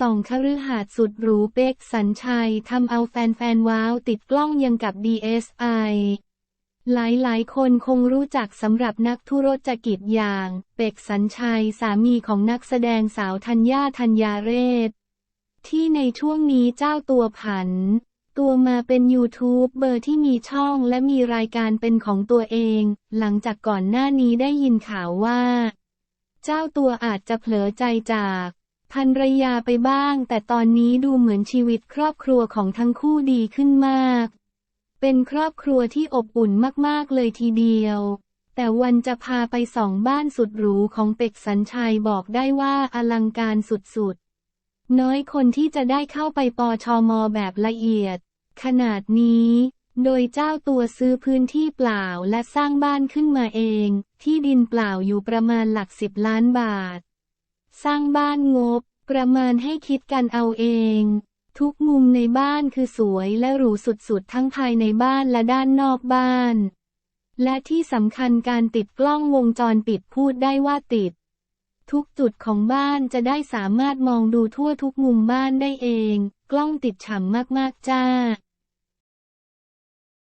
ส่องคฤหาสน์สุดหรูเป็กสัญชัยทำเอาแฟนๆว้าวติดกล้องยังกับ DSI หลายๆ คนคงรู้จักสำหรับนักธุรกิจอย่าง เป็กสัญชัยสามีของนักแสดงสาวธัญญาธัญญาเรศ ที่ในช่วงนี้เจ้าตัวผัน ตัวมาเป็นยูทูบเบอร์ที่มีช่องและมีรายการเป็นของตัวเอง หลังจากก่อนหน้านี้ได้ยินข่าวว่า เจ้าตัวอาจจะเผลอใจจาก ภรรยาไปบ้าง แต่ตอนนี้ดูเหมือนชีวิตครอบครัวของทั้งคู่ดีขึ้นมาก เป็นครอบครัวที่อบอุ่นมากๆเลยทีเดียว แต่วันจะพาไปส่องบ้านสุดหรูของเป็กสัญชัยบอกได้ว่าอลังการสุดๆ น้อยคนที่จะได้เข้าไปปอชอมอแบบละเอียด ขนาดนี้ โดยเจ้าตัวซื้อพื้นที่เปล่าและสร้างบ้านขึ้นมาเอง ที่ดินเปล่าอยู่ประมาณหลักสิบล้านบาท สร้างบ้านงบ ประเมาณให้คิดกันเอาเอง ทุกมุมในบ้านคือสวยและหรูสุดๆ ทั้งภายในบ้านและด้านนอกบ้าน และที่สำคัญการติดกล้องวงจรปิดพูดได้ว่าติด ทุกจุดของบ้านจะได้สามารถมองดูทั่วทุกมุมบ้านได้เอง กล้องติดฉ่ำมากๆจ้า